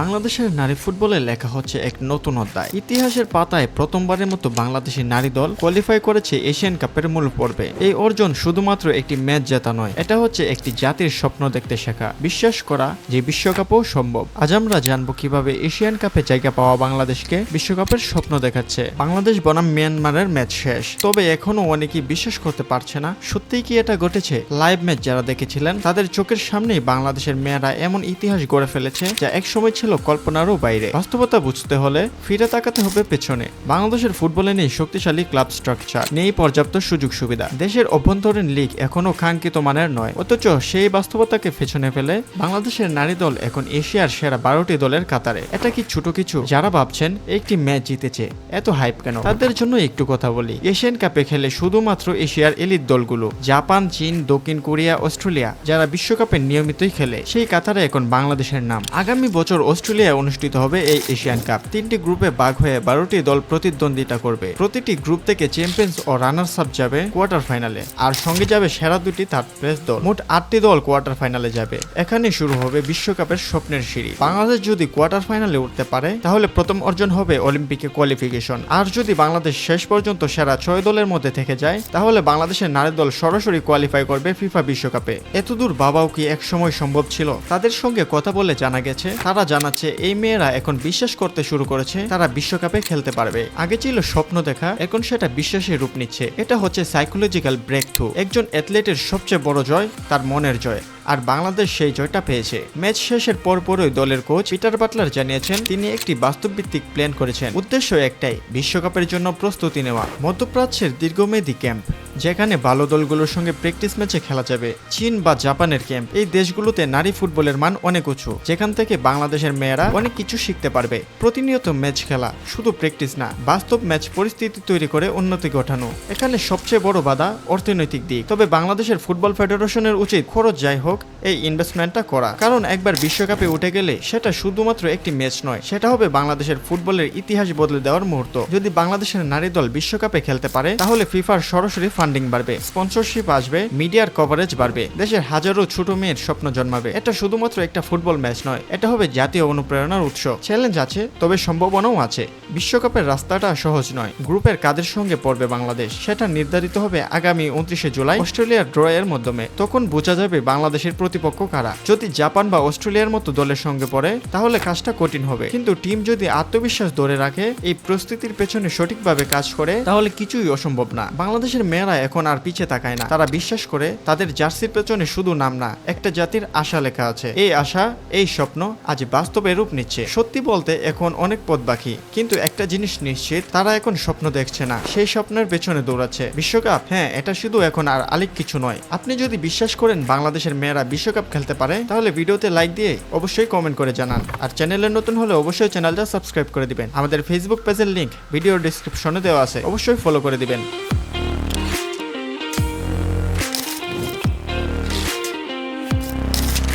বাংলাদেশের নারী ফুটবলে লেখা হচ্ছে এক নতুন অধ্যায়। ইতিহাসের পাতায় প্রথমবারের মতো বাংলাদেশের নারী দল কোয়ালিফাই করেছে এশিয়ান কাপের মূল পর্বে। এই অর্জন শুধুমাত্র একটি ম্যাচ জেতা নয়, এটা হচ্ছে একটি জাতির স্বপ্ন দেখতে শেখা। বিশ্বাস করা যে বিশ্বকাপও সম্ভব। আজ আমরা জানব কীভাবে এশিয়ান কাপে জায়গা পাওয়া বাংলাদেশকে বিশ্বকাপের স্বপ্ন দেখাচ্ছে। বাংলাদেশ, বনাম, মিয়ানমারের ম্যাচ শেষ। তবে এখনও অনেকেই বিশ্বাস করতে পারছে না, সত্যিই কি এটা ঘটেছে? লাইভ ম্যাচ যারা দেখেছিলেন, তাদের চোখের সামনেই বাংলাদেশের মেয়েরা এমন ইতিহাস গড়ে ফেলেছে যা একসময় ছিল কল্পনারও বাইরে। বাস্তবতা বুঝতে হলে ফিরে তাকাতে হবে পেছনে। বাংলাদেশের ফুটবলে নেই শক্তিশালী ক্লাব স্ট্রাকচার, নেই পর্যাপ্ত সুযোগ সুবিধা। দেশের অভ্যন্তরীণ লিগ এখনও কাঙ্ক্ষিত মানের নয়। অথচ সেই বাস্তবতাকে পেছনে ফেলে বাংলাদেশের নারী দল এখন এশিয়ার সেরা বারোটি দলের কাতারে। এটা কি ছোট কিছু? যারা ভাবছেন একটি ম্যাচ জিতেছে। এত হাইপ কেন? তাদের জন্য একটু কথা বলি। এশিয়ান কাপে খেলে শুধুমাত্র এশিয়ার এলিট দলগুলো, জাপান, চীন, দক্ষিণ কোরিয়া, অস্ট্রেলিয়া, যারা বিশ্বকাপে নিয়মিতই খেলে, সেই কাতারে এখন বাংলাদেশের নাম। আগামী বছর অস্ট্রেলিয়ায় অনুষ্ঠিত হবে এই এশিয়ান কাপ। তিনটি গ্রুপে ভাগ হয়ে বারোটি দল প্রতিদ্বন্দ্বিতা করবে। প্রতিটি গ্রুপ থেকে চ্যাম্পিয়ন্স ও রানার্স আপ যাবে কোয়ার্টার ফাইনালে। আর সঙ্গে যাবে সেরা দুটি থার্ড প্লেস দল। মোট আটটি দল কোয়ার্টার ফাইনালে যাবে। এখানে শুরু হবে বিশ্বকাপের স্বপ্নের সিঁড়ি। বাংলাদেশ যদি কোয়ার্টার ফাইনালে উঠতে পারে, তাহলে প্রথম অর্জন হবে অলিম্পিকে কোয়ালিফিকেশন। আর যদি বাংলাদেশ শেষ পর্যন্ত সেরা ছয় দলের মধ্যে থেকে যায়, তাহলে বাংলাদেশের নারী দল সরাসরি কোয়ালিফাই করবে ফিফা বিশ্বকাপে। এতদূর বাবাও কি এক সময় সম্ভব ছিল? তাদের সঙ্গে কথা বলে জানা গেছে, তারা জানাচ্ছে, এই মেয়েরা এখন বিশ্বাস করতে শুরু করেছে, তারা বিশ্বকাপে খেলতে পারবে। আগে ছিল স্বপ্ন দেখা, এখন সেটা বিশ্বাসের রূপ নিচ্ছে। এটা হচ্ছে সাইকোলজিক্যাল ব্রেক থ্রু একজন অ্যাথলেটের সবচেয়ে বড় জয়, তার মনের জয়। আর বাংলাদেশ সেই জয়টা পেয়েছে। ম্যাচ শেষের পরপরই দলের কোচ পিটার বাটলার জানিয়েছেন, তিনি একটি বাস্তবভিত্তিক প্ল্যান করেছেন। উদ্দেশ্য একটাই, বিশ্বকাপের জন্য প্রস্তুতি নেওয়া। মধ্যপ্রাচ্যের দীর্ঘমেয়াদী ক্যাম্প যেখানে ভালো দলগুলোর সঙ্গে প্র্যাকটিস ম্যাচে খেলা যাবে। চীন বা জাপানের ক্যাম্প এই দেশগুলোতে নারী ফুটবলের মান অনেক উঁচু। যেখান থেকে বাংলাদেশের মেয়েরা অনেক কিছু শিখতে পারবে। প্রতিনিয়ত ম্যাচ খেলা শুধু প্র্যাকটিস না, বাস্তব ম্যাচ পরিস্থিতি তৈরি করে উন্নতি ঘটানো। এখানে সবচেয়ে বড় বাধা অর্থনৈতিক দিক। তবে বাংলাদেশের ফুটবল ফেডারেশনের উচিত খরচ যাই হোক, এই ইনভেস্টমেন্টটা করা। কারণ একবার বিশ্বকাপে উঠে গেলে সেটা শুধুমাত্র একটি ম্যাচ নয়, সেটা হবে বাংলাদেশের ফুটবলের ইতিহাস বদলে দেওয়ার মুহূর্ত। যদি বাংলাদেশের নারী দল বিশ্বকাপে খেলতে পারে, তাহলে ফিফার সরাসরি ফান্ডিং বাড়বে স্পন্সরশিপ আসবে মিডিয়ার কভারেজ বাড়বে, দেশের হাজারো ছোট মেয়ের স্বপ্ন জন্মাবে। এটা শুধুমাত্র একটা ফুটবল ম্যাচ নয়, এটা হবে জাতীয় অনুপ্রেরণার উৎস। চ্যালেঞ্জ আছে, তবে সম্ভাবনাও আছে। বিশ্বকাপের রাস্তাটা সহজ নয়, গ্রুপের কাদের সঙ্গে পড়বে বাংলাদেশ? সেটা নির্ধারিত হবে আগামী উনত্রিশে জুলাই অস্ট্রেলিয়ার ড্র এর মাধ্যমে। তখন বোঝা যাবে বাংলাদেশের প্রতিপক্ষ কারা। যদি জাপান বা অস্ট্রেলিয়ার মতো দলের সঙ্গে পড়ে, তাহলে কাজটা কঠিন হবে। কিন্তু টিম যদি আত্মবিশ্বাস ধরে রাখে, এই প্রস্তুতির পেছনে সঠিকভাবে কাজ করে, তাহলে কিছুই অসম্ভব না। বাংলাদেশের মেয়েরা এখন আর পিছিয়ে তাকায় না। তারা বিশ্বাস করে তাদের জার্সির পেছনে শুধু নাম না, একটা জাতির আশা লেখা আছে। এই আশা, এই স্বপ্ন আজ বাস্তবে রূপ নিচ্ছে। সত্যি বলতে এখন অনেক পথ বাকি, কিন্তু একটা জিনিস নিশ্চিত, তারা এখন স্বপ্ন দেখছে না। সেই স্বপ্নের পেছনে দৌড়াচ্ছে। বিশ্বকাপ হ্যাঁ এটা শুধু এখন আর আলিক কিছু নয়। আপনি যদি বিশ্বাস করেন বাংলাদেশের মেয়েরা বিশ্বকাপ খেলতে পারে, তাহলে ভিডিওতে লাইক দিয়ে অবশ্যই কমেন্ট করে জানান। আর চ্যানেলে নতুন হলে অবশ্যই চ্যানেলটা সাবস্ক্রাইব করে দিবেন। আমাদের ফেসবুক পেজের লিংক ভিডিও ডিসক্রিপশনে দেওয়া আছে। অবশ্যই ফলো করে দিবেন।